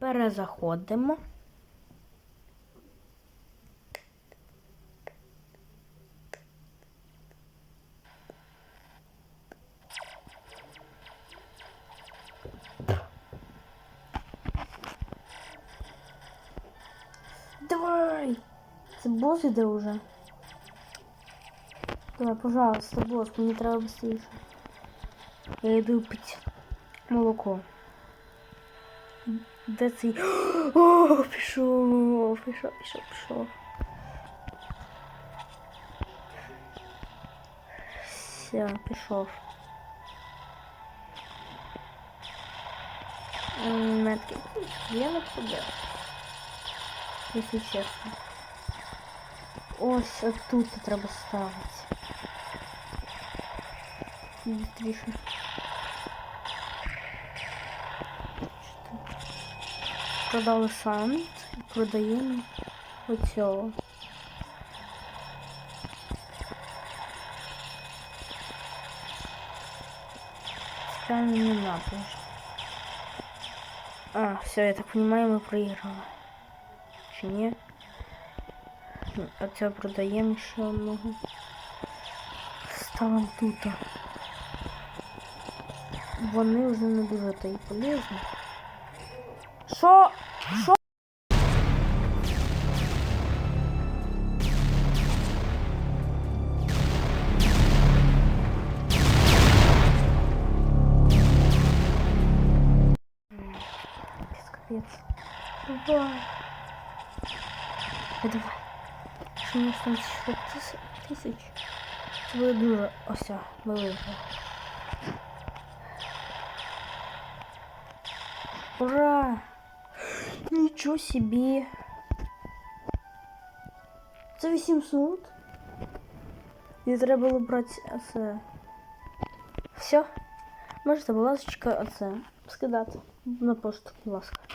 Перезаходимо. Давай! Це бос іде уже. Давай, пожалуйста, бос, мені треба швидше. Я йду пити молоко. Де цей? О, пішов, пішов, пішов, пішов. Все, пішов. М, Метки. Я не подав. Якщо чесно. Ось отут треба ставити. Быстріше. Продали санд і продаємо оцього. Правильно не надо. уже. А, все, я так понимаю, мы проиграли. Чи ні? А це продаємо ще одного. Ставимо тут. Вони вже не дуже та й полезні. Що? Що? Капец. Давай. Ну, давай. Що у нас там тисяч? Це буде дуже ося, ми виграли. Ура! Нічого собі. Це 800. І треба було брати це. Все. Можете, будь ласка, оце скидати на пошту, будь ласка.